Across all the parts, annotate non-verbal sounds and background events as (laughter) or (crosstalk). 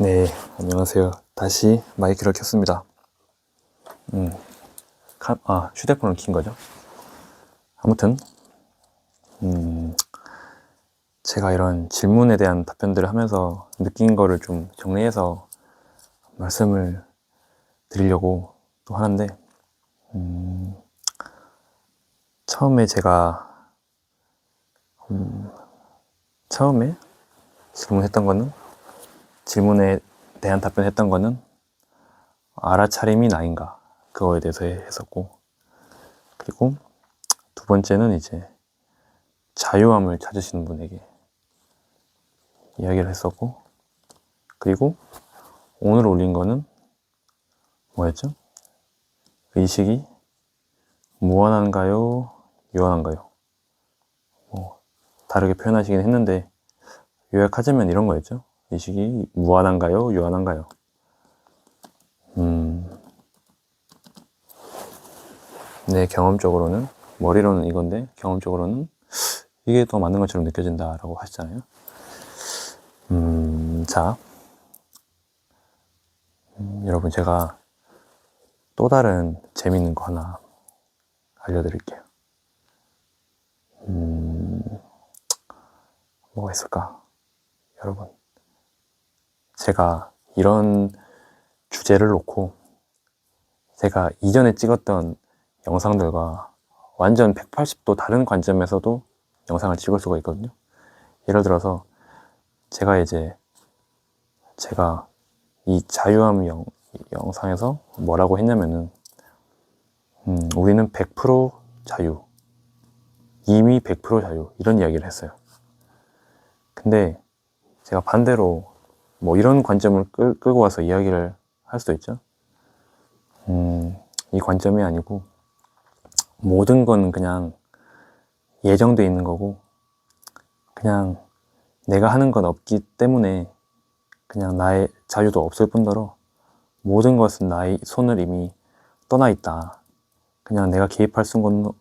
네, 안녕하세요. 다시 마이크를 켰습니다. 음, 카, 아, 휴대폰을 킨 거죠. 아무튼, 음, 제가 이런 질문에 대한 답변들을 하면서 느낀 거를 좀 정리해서 말씀을 드리려고 또 하는데, 음, 처음에 제가, 음, 처음에 질문했던 거는 질문에 대한 답변했던 거는 알아차림이 나인가 그거에 대해서 했었고 그리고 두 번째는 이제 자유함을 찾으시는 분에게 이야기를 했었고 그리고 오늘 올린 거는 뭐였죠? 의식이 무한한가요? 유한한가요? 뭐 다르게 표현하시긴 했는데 요약하자면 이런 거였죠. 의식이 무한한가요? 유한한가요? 음, 내 경험적으로는, 머리로는 이건데, 경험적으로는 이게 더 맞는 것처럼 느껴진다라고 하시잖아요. 음, 자. 음, 여러분, 제가 또 다른 재밌는 거 하나 알려드릴게요. 음, 뭐가 있을까? 여러분. 제가 이런 주제를 놓고 제가 이전에 찍었던 영상들과 완전 180도 다른 관점에서도 영상을 찍을 수가 있거든요. 예를 들어서 제가 이제 제가 이 자유함 영, 영상에서 뭐라고 했냐면은 음, 우리는 100% 자유 이미 100% 자유 이런 이야기를 했어요. 근데 제가 반대로 뭐 이런 관점을 끌, 끌고 와서 이야기를 할 수도 있죠. 음, 이 관점이 아니고 모든 건 그냥 예정돼 있는 거고 그냥 내가 하는 건 없기 때문에 그냥 나의 자유도 없을 뿐더러 모든 것은 나의 손을 이미 떠나 있다. 그냥 내가 개입할 수, 건,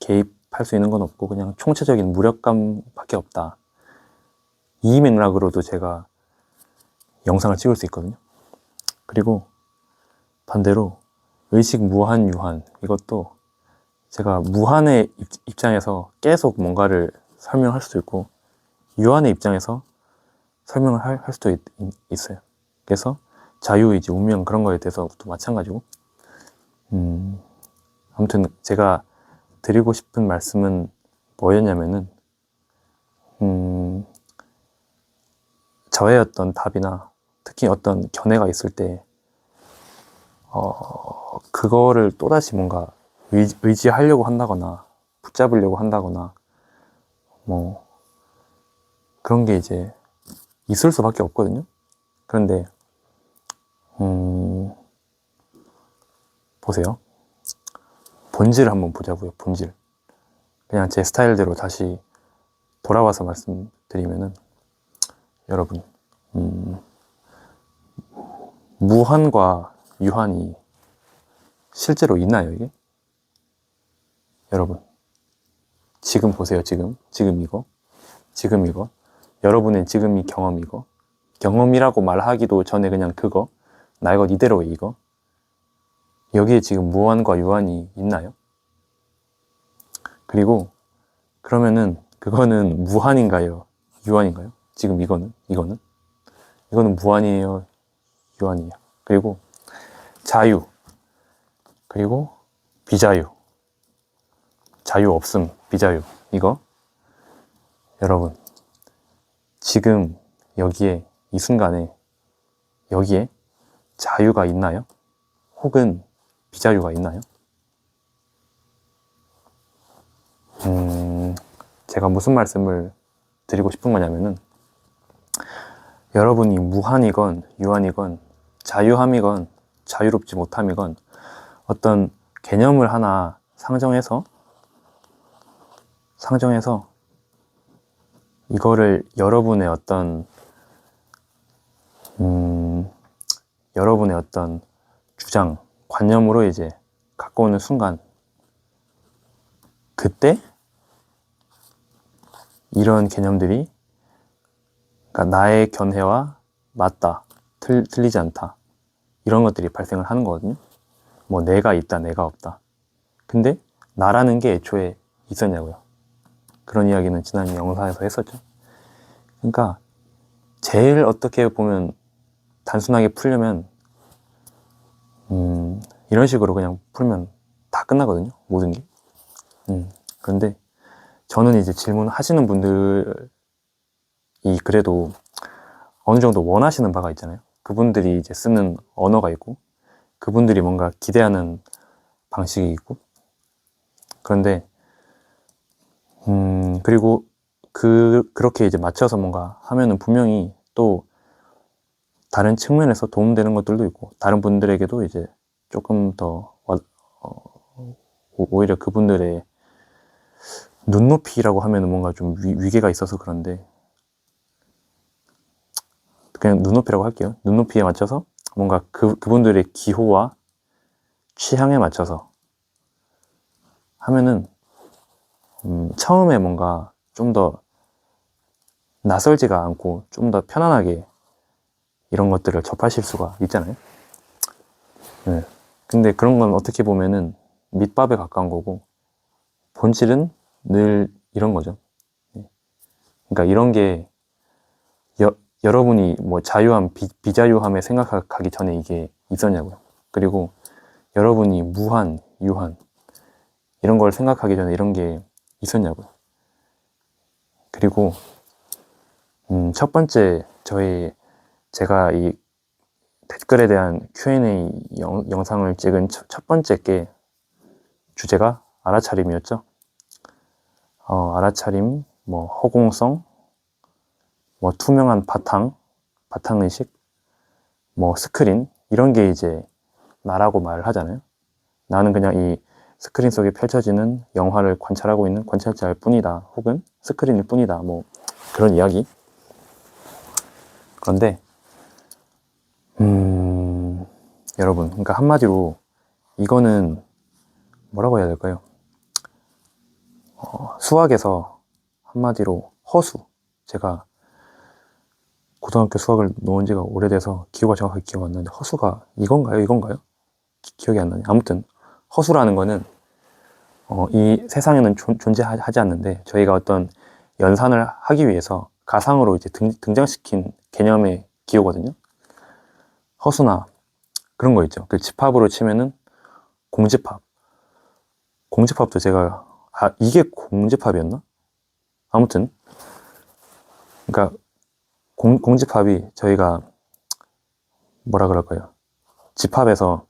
개입할 수 있는 건 없고 그냥 총체적인 무력감밖에 없다. 이 맥락으로도 제가 영상을 찍을 수 있거든요. 그리고 반대로 의식 무한 유한 이것도 제가 무한의 입장에서 계속 뭔가를 설명할 수도 있고 유한의 입장에서 설명을 할, 할 수도 있, 어요 그래서 자유의지, 운명 그런 거에 대해서도 마찬가지고 음, 아무튼 제가 드리고 싶은 말씀은 뭐였냐면은 음, 저의 어떤 답이나 특히 어떤 견해가 있을 때, 어, 그거를 또다시 뭔가 의지, 하려고 한다거나, 붙잡으려고 한다거나, 뭐, 그런 게 이제 있을 수밖에 없거든요. 그런데, 음, 보세요. 본질을 한번 보자고요, 본질. 그냥 제 스타일대로 다시 돌아와서 말씀드리면은, 여러분, 음, 무한과 유한이 실제로 있나요, 이게? 여러분. 지금 보세요, 지금. 지금 이거. 지금 이거. 여러분의 지금 이 경험 이거. 경험이라고 말하기도 전에 그냥 그거. 나 이거 이대로 이거. 여기에 지금 무한과 유한이 있나요? 그리고 그러면은 그거는 무한인가요? 유한인가요? 지금 이거는? 이거는? 이거는 무한이에요? 교환이에요. 그리고 자유, 그리고 비자유, 자유 없음, 비자유. 이거 여러분 지금 여기에 이 순간에 여기에 자유가 있나요? 혹은 비자유가 있나요? 음, 제가 무슨 말씀을 드리고 싶은 거냐면은 여러분이 무한이건 유한이건 자유함이건 자유롭지 못함이건 어떤 개념을 하나 상정해서 상정해서 이거를 여러분의 어떤 음, 여러분의 어떤 주장, 관념으로 이제 갖고 오는 순간 그때 이런 개념들이 그러니까 나의 견해와 맞다 틀, 틀리지 않다. 이런 것들이 발생을 하는 거거든요. 뭐 내가 있다, 내가 없다. 근데 나라는 게 애초에 있었냐고요. 그런 이야기는 지난 영상에서 했었죠. 그러니까 제일 어떻게 보면 단순하게 풀려면 음, 이런 식으로 그냥 풀면 다 끝나거든요. 모든 게. 음, 그런데 저는 이제 질문하시는 분들이 그래도 어느 정도 원하시는 바가 있잖아요. 그분들이 이제 쓰는 언어가 있고, 그분들이 뭔가 기대하는 방식이 있고, 그런데, 음, 그리고 그, 그렇게 이제 맞춰서 뭔가 하면은 분명히 또 다른 측면에서 도움되는 것들도 있고, 다른 분들에게도 이제 조금 더, 와- 어, 오- 오히려 그분들의 눈높이라고 하면은 뭔가 좀 위, 위계가 있어서 그런데, 그냥 눈높이라고 할게요. 눈높이에 맞춰서 뭔가 그, 그분들의 기호와 취향에 맞춰서 하면은, 음, 처음에 뭔가 좀 더 낯설지가 않고 좀 더 편안하게 이런 것들을 접하실 수가 있잖아요. 네. 근데 그런 건 어떻게 보면은 밑밥에 가까운 거고, 본질은 늘 이런 거죠. 네. 그러니까 이런 게 여, 여러분이 뭐 자유함, 비, 비자유함에 생각하기 전에 이게 있었냐고요. 그리고 여러분이 무한, 유한 이런 걸 생각하기 전에 이런 게 있었냐고요. 그리고 음, 첫 번째 저희 제가 이 댓글에 대한 Q&A 영, 영상을 찍은 첫, 첫 번째 게 주제가 알아차림이었죠. 어, 알아차림, 뭐 허공성, 뭐 투명한 바탕, 바탕 의식, 뭐 스크린 이런 게 이제 나라고 말을 하잖아요. 나는 그냥 이 스크린 속에 펼쳐지는 영화를 관찰하고 있는 관찰자일 뿐이다. 혹은 스크린일 뿐이다. 뭐 그런 이야기. 그런데 음, 여러분, 그러니까 한마디로 이거는 뭐라고 해야 될까요? 어, 수학에서 한마디로 허수. 제가 고등학교 수학을 놓은 지가 오래돼서 기호가 정확하게 기억 안 나는데 허수가 이건가요? 이건가요? 기, 기억이 안 나네. 아무튼 허수라는 거는 어, 이 세상에는 존, 존재하지 않는데 저희가 어떤 연산을 하기 위해서 가상으로 이제 등, 등장시킨 개념의 기호거든요. 허수나 그런 거 있죠. 그 집합으로 치면은 공집합. 공집합도 제가 아 이게 공집합이었나? 아무튼 그러니까 공, 공집합이 저희가 뭐라 그럴까요? 집합에서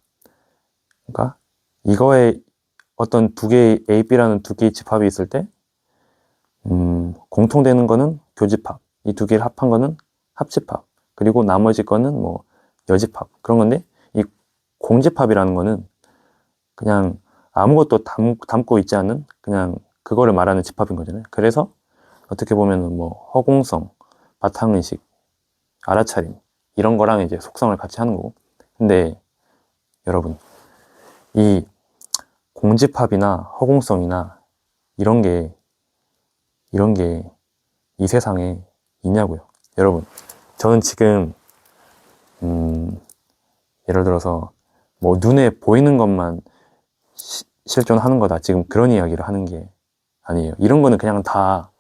그러니까 이거에 어떤 두 개의 A, B라는 두 개의 집합이 있을 때 음, 공통되는 거는 교집합. 이 두 개를 합한 거는 합집합. 그리고 나머지 거는 뭐 여집합. 그런 건데 이 공집합이라는 거는 그냥 아무것도 담, 담고 있지 않은 그냥 그거를 말하는 집합인 거잖아요. 그래서 어떻게 보면 뭐 허공성, 바탕의식, 알아차림 이런 거랑 이제 속성을 같이 하는 거고. 근데 여러분 이 공집합이나 허공성이나 이런 게 이런 게 이 세상에 있냐고요. 여러분, 저는 지금 음, 예를 들어서 뭐 눈에 보이는 것만 시- 실존하는 거다. 지금 그런 이야기를 하는 게 아니에요. 이런 거는 그냥 다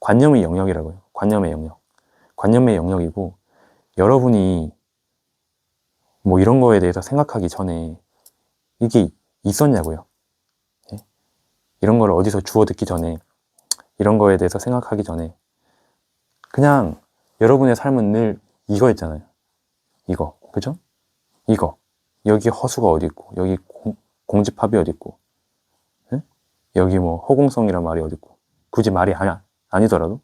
관념의 영역이라고요. 관념의 영역. 관념의 영역이고 여러분이 뭐 이런 거에 대해서 생각하기 전에 이게 있었냐고요. 예? 이런 걸 어디서 주워 듣기 전에 이런 거에 대해서 생각하기 전에 그냥 여러분의 삶은 늘 이거였잖아요. 이거. 그죠? 이거. 여기 허수가 어디 있고, 여기 공, 공집합이 어디 있고, 예? 여기 뭐 허공성이란 말이 어디 있고, 굳이 말이 아니, 아니더라도.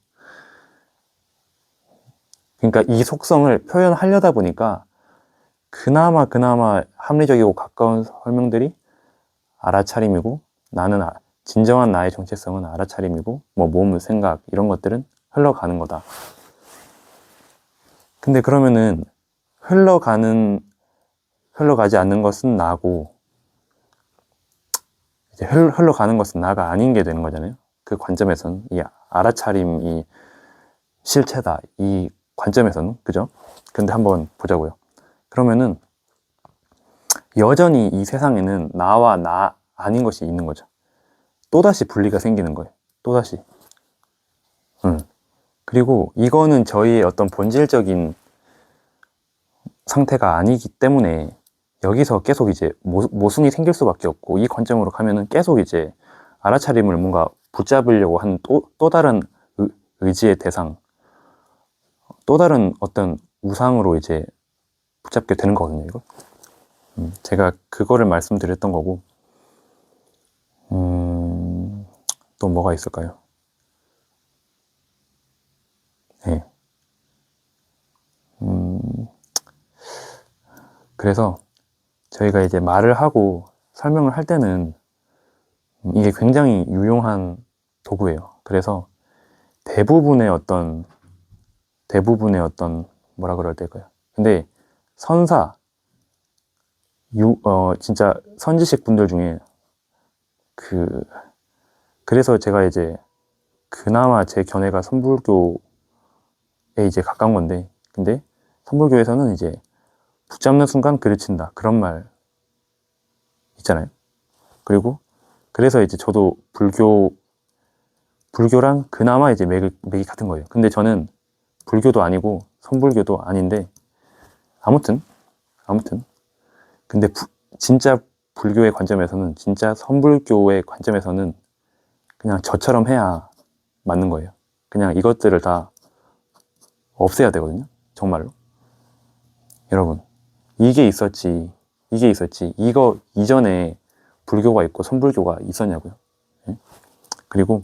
그러니까 이 속성을 표현하려다 보니까 그나마 그나마 합리적이고 가까운 설명들이 알아차림이고 나는 아- 진정한 나의 정체성은 알아차림이고 뭐 몸, 생각 이런 것들은 흘러가는 거다. 근데 그러면은 흘러가는 흘러가지 않는 것은 나고 이제 흘, 흘러가는 것은 나가 아닌 게 되는 거잖아요. 그 관점에서는 이 알아차림이 실체다 이 관점에서는 그죠? 근데 한번 보자고요. 그러면은 여전히 이 세상에는 나와 나 아닌 것이 있는 거죠. 또다시 분리가 생기는 거예요. 또다시. 음. 그리고 이거는 저희의 어떤 본질적인 상태가 아니기 때문에 여기서 계속 이제 모, 모순이 생길 수밖에 없고 이 관점으로 가면은 계속 이제 알아차림을 뭔가 붙잡으려고 하는 또, 또 다른 의, 의지의 대상, 또 다른 어떤 우상으로 이제 붙잡게 되는 거거든요, 이거. 음, 제가 그거를 말씀드렸던 거고, 음, 또 뭐가 있을까요? 네. 음, 그래서 저희가 이제 말을 하고 설명을 할 때는 이게 굉장히 유용한 도구예요. 그래서 대부분의 어떤, 대부분의 어떤, 뭐라 그래야 될까요? 근데 선사, 유, 어, 진짜 선지식 분들 중에 그, 그래서 제가 이제 그나마 제 견해가 선불교에 이제 가까운 건데, 근데 선불교에서는 이제 붙잡는 순간 그르친다. 그런 말 있잖아요. 그리고 그래서 이제 저도 불교, 불교랑 그나마 이제 맥이, 맥이 같은 거예요. 근데 저는 불교도 아니고 선불교도 아닌데, 아무튼, 아무튼. 근데 부- 진짜 불교의 관점에서는, 진짜 선불교의 관점에서는 그냥 저처럼 해야 맞는 거예요. 그냥 이것들을 다 없애야 되거든요. 정말로. 여러분, 이게 있었지, 이게 있었지, 이거 이전에 불교가 있고 선불교가 있었냐고요. 예? 그리고,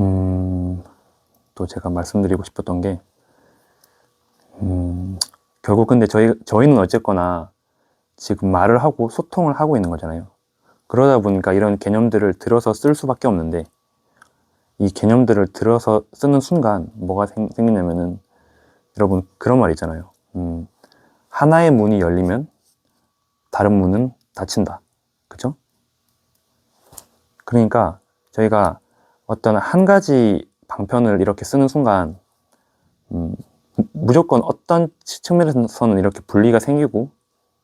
음, 또 제가 말씀드리고 싶었던 게, 음, 결국 근데 저희, 저희는 어쨌거나 지금 말을 하고 소통을 하고 있는 거잖아요. 그러다 보니까 이런 개념들을 들어서 쓸 수밖에 없는데, 이 개념들을 들어서 쓰는 순간 뭐가 생, 생기냐면은, 여러분, 그런 말 있잖아요. 음, 하나의 문이 열리면 다른 문은 닫힌다. 그죠? 그러니까 저희가 어떤 한 가지 방편을 이렇게 쓰는 순간, 음, 무조건 어떤 측면에서는 이렇게 분리가 생기고,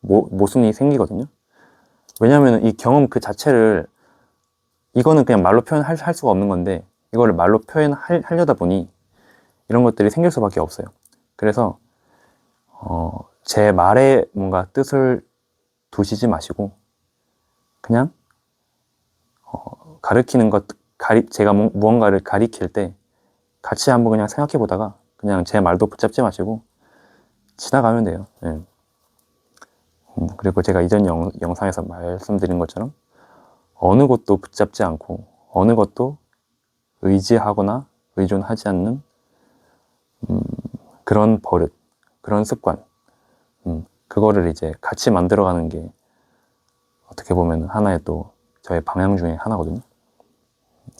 모, 모순이 생기거든요. 왜냐하면 이 경험 그 자체를, 이거는 그냥 말로 표현할 할 수가 없는 건데, 이거를 말로 표현하려다 보니 이런 것들이 생길 수밖에 없어요. 그래서, 어, 제 말에 뭔가 뜻을 두시지 마시고, 그냥, 어, 가르치는 것, 가리, 제가 뭐- 무언가를 가리킬 때 같이 한번 그냥 생각해 보다가 그냥 제 말도 붙잡지 마시고 지나가면 돼요. 예. 음, 그리고 제가 이전 영, 영상에서 말씀드린 것처럼 어느 것도 붙잡지 않고 어느 것도 의지하거나 의존하지 않는 음, 그런 버릇, 그런 습관, 음, 그거를 이제 같이 만들어가는 게 어떻게 보면 하나의 또 저의 방향 중에 하나거든요.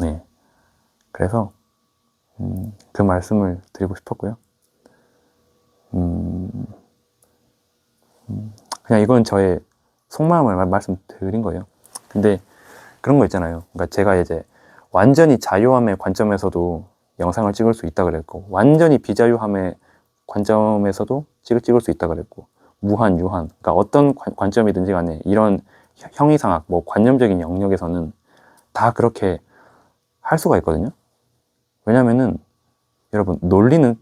네. 그래서 음, 그 말씀을 드리고 싶었고요. 음, 음, 그냥 이건 저의 속마음을 말- 말씀드린 거예요. 근데 그런 거 있잖아요. 그러니까 제가 이제 완전히 자유함의 관점에서도 영상을 찍을 수 있다 그랬고, 완전히 비자유함의 관점에서도 찍을 찍을 수 있다 그랬고, 무한, 유한. 그러니까 어떤 관, 관점이든지 간에 이런 형- 형이상학, 뭐 관념적인 영역에서는 다 그렇게 할 수가 있거든요. 왜냐면은 여러분 논리는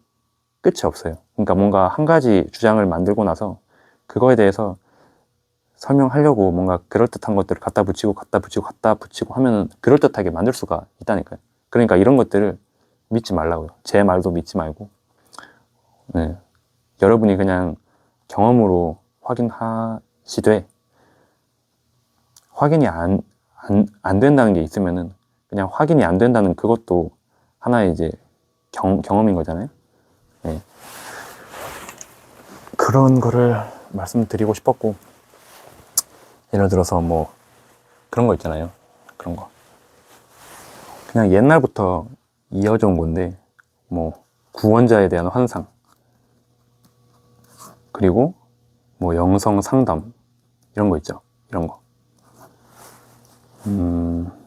끝이 없어요. 그러니까 뭔가 한 가지 주장을 만들고 나서 그거에 대해서 설명하려고 뭔가 그럴듯한 것들을 갖다 붙이고 갖다 붙이고 갖다 붙이고 하면은 그럴듯하게 만들 수가 있다니까요. 그러니까 이런 것들을 믿지 말라고요. 제 말도 믿지 말고 네. 여러분이 그냥 경험으로 확인하시되 확인이 안, 안, 안 된다는 게 있으면은 그냥 확인이 안 된다는 그것도 하나의 이제 경, 경험인 거잖아요. 네. 그런 거를 말씀드리고 싶었고, 예를 들어서 뭐 그런 거 있잖아요. 그런 거. 그냥 옛날부터 이어져 온 건데, 뭐 구원자에 대한 환상, 그리고 뭐 영성 상담, 이런 거 있죠. 이런 거. 음,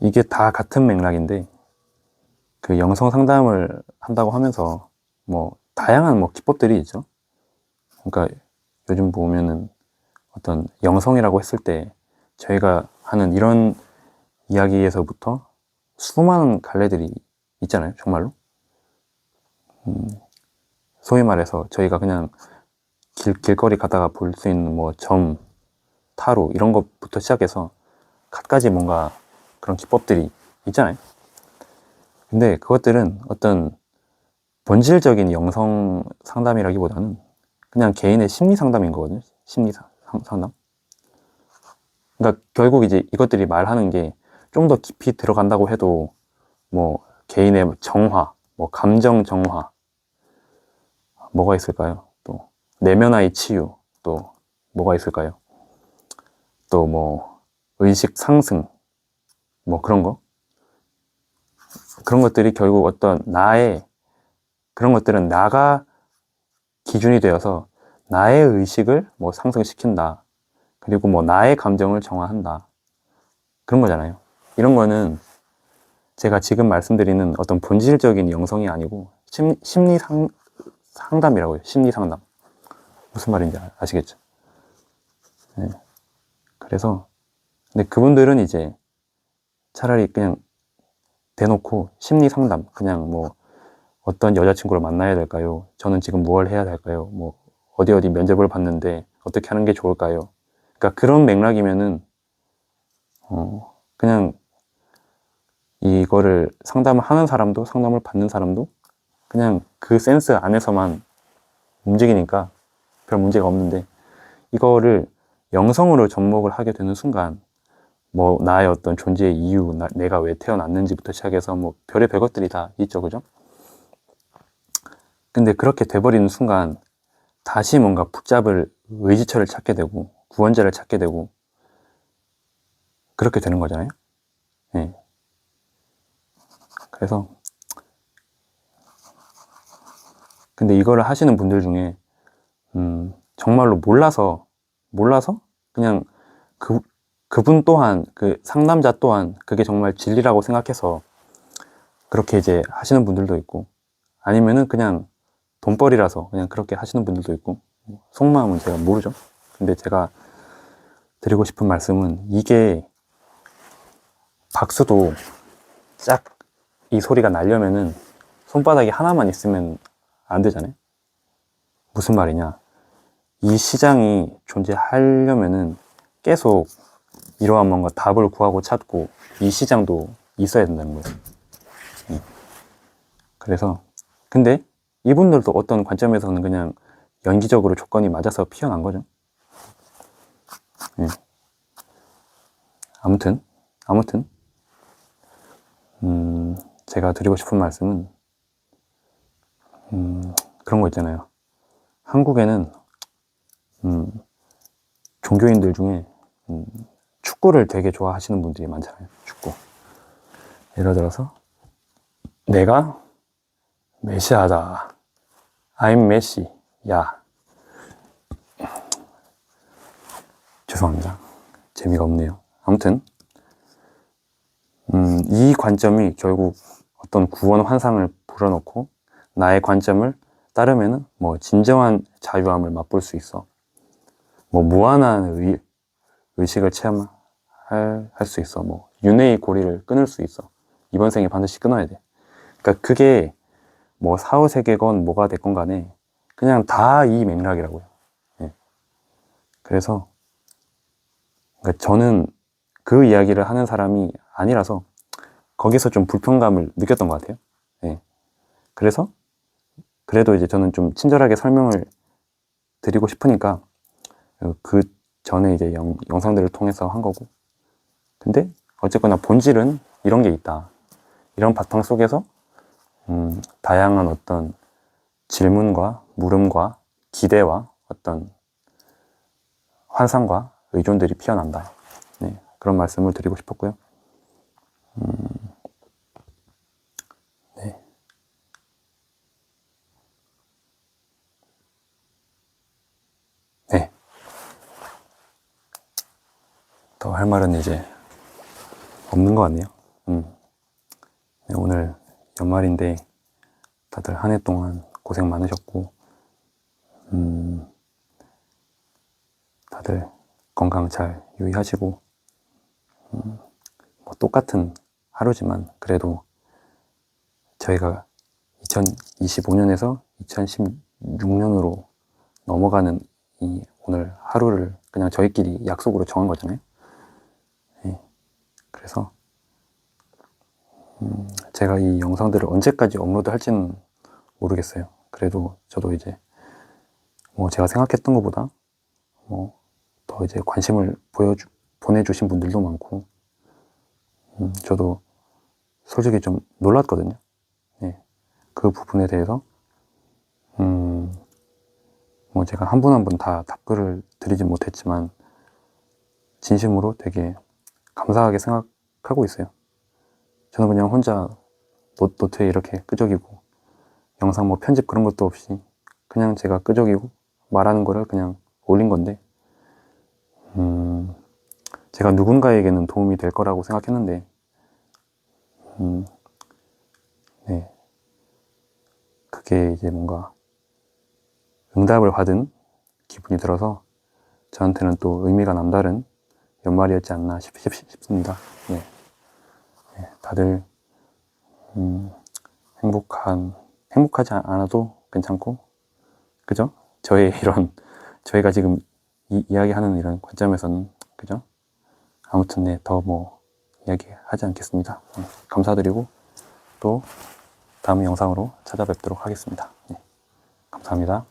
이게 다 같은 맥락인데, 그 영성 상담을 한다고 하면서 뭐 다양한 뭐 기법들이 있죠. 그러니까 요즘 보면은 어떤 영성이라고 했을 때 저희가 하는 이런 이야기에서부터 수많은 갈래들이 있잖아요. 정말로. 음, 소위 말해서 저희가 그냥 길, 길거리 가다가 볼 수 있는 뭐 점, 타로 이런 것부터 시작해서 갖가지 뭔가 그런 기법들이 있잖아요. 근데 그것들은 어떤 본질적인 영성 상담이라기보다는 그냥 개인의 심리 상담인 거거든요. 심리 상담. 그러니까 결국 이제 이것들이 말하는 게 좀 더 깊이 들어간다고 해도 뭐 개인의 정화, 뭐 감정 정화, 뭐가 있을까요? 또 내면화의 치유, 또 뭐가 있을까요? 또 뭐 의식 상승, 뭐 그런 거. 그런 것들이 결국 어떤 나의 그런 것들은 나가 기준이 되어서 나의 의식을 뭐 상승시킨다. 그리고 뭐 나의 감정을 정화한다. 그런 거잖아요. 이런 거는 제가 지금 말씀드리는 어떤 본질적인 영성이 아니고 심, 심리 상, 상담이라고요. 심리 상담. 무슨 말인지 아- 아시겠죠? 네. 그래서 근데 그분들은 이제 차라리 그냥 대놓고 심리 상담 그냥 뭐 어떤 여자친구를 만나야 될까요? 저는 지금 무엇을 해야 될까요? 뭐 어디 어디 면접을 봤는데 어떻게 하는 게 좋을까요? 그러니까 그런 맥락이면은 어 그냥 이거를 상담을 하는 사람도 상담을 받는 사람도 그냥 그 센스 안에서만 움직이니까 별 문제가 없는데 이거를 영성으로 접목을 하게 되는 순간 뭐 나의 어떤 존재의 이유, 나- 내가 왜 태어났는지부터 시작해서 뭐 별의 별 것들이 다 있죠, 그죠? 근데 그렇게 돼버리는 순간 다시 뭔가 붙잡을 의지처를 찾게 되고 구원자를 찾게 되고 그렇게 되는 거잖아요. 예. 그래서 근데 이거를 하시는 분들 중에 음, 정말로 몰라서 몰라서 그냥 그 그분 또한 그 상담자 또한 그게 정말 진리라고 생각해서 그렇게 이제 하시는 분들도 있고 아니면은 그냥 돈벌이라서 그냥 그렇게 하시는 분들도 있고 뭐 속마음은 제가 모르죠. 근데 제가 드리고 싶은 말씀은 이게 박수도 짝 이 소리가 나려면은 손바닥이 하나만 있으면 안 되잖아요. 무슨 말이냐? 이 시장이 존재하려면은 계속 이러한 뭔가 답을 구하고 찾고 이 시장도 있어야 된다는 거예요. 예. 그래서 근데 이분들도 어떤 관점에서는 그냥 연기적으로 조건이 맞아서 피어난 거죠. 예. 아무튼 아무튼 음, 제가 드리고 싶은 말씀은 음, 그런 거 있잖아요. 한국에는 음, 종교인들 중에 음, 축구를 되게 좋아하시는 분들이 많잖아요. 축구. 예를 들어서 내가 메시아다. I'm 메시. 야. 죄송합니다. 재미가 없네요. 아무튼 음, 이 관점이 결국 어떤 구원 환상을 불어넣고 나의 관점을 따르면은 뭐 진정한 자유함을 맛볼 수 있어. 뭐 무한한 의, 의식을 체험할 할 수 있어. 뭐 윤회의 고리를 끊을 수 있어. 이번 생에 반드시 끊어야 돼. 그러니까 그게 뭐 사후 세계건 뭐가 됐건 간에 그냥 다 이 맥락이라고요. 예. 그래서 그러니까 저는 그 이야기를 하는 사람이 아니라서 거기서 좀 불편감을 느꼈던 것 같아요. 예. 그래서 그래도 이제 저는 좀 친절하게 설명을 드리고 싶으니까 그 전에 이제 영, 영상들을 통해서 한 거고. 근데 어쨌거나 본질은 이런 게 있다. 이런 바탕 속에서 음, 다양한 어떤 질문과 물음과 기대와 어떤 환상과 의존들이 피어난다. 네, 그런 말씀을 드리고 싶었고요. 음, 더 할 말은 이제 없는 것 같네요. 음. 네, 오늘 연말인데 다들 한 해 동안 고생 많으셨고, 음, 다들 건강 잘 유의하시고, 음, 뭐 똑같은 하루지만 그래도 저희가 2025년에서 2016년으로 넘어가는 이 오늘 하루를 그냥 저희끼리 약속으로 정한 거잖아요. 예. 그래서 음, 제가 이 영상들을 언제까지 업로드 할지는 모르겠어요. 그래도 저도 이제 뭐 제가 생각했던 것보다 뭐 더 이제 관심을 보여주, 보내주신 분들도 많고, 음, 저도 솔직히 좀 놀랐거든요. 예. 그 부분에 대해서, 음, 뭐 제가 한 분 한 분 다 답글을 드리진 못했지만, 진심으로 되게 감사하게 생각하고 있어요. 저는 그냥 혼자 노, 노트에 이렇게 끄적이고, 영상 뭐 편집 그런 것도 없이, 그냥 제가 끄적이고, 말하는 거를 그냥 올린 건데, 음, 제가 누군가에게는 도움이 될 거라고 생각했는데, 음, 네. 그게 이제 뭔가 응답을 받은 기분이 들어서 저한테는 또 의미가 남다른 연말이었지 않나 싶, 습니다 네. 네, 다들, 음, 행복한, 행복하지 않아도 괜찮고, 그죠? 저의 (laughs) 이런, 저희가 지금 이, 이야기하는 이런 관점에서는 그죠? 아무튼 네, 더 뭐 이야기하지 않겠습니다. 네, 감사드리고 또 다음 영상으로 찾아뵙도록 하겠습니다. 네, 감사합니다.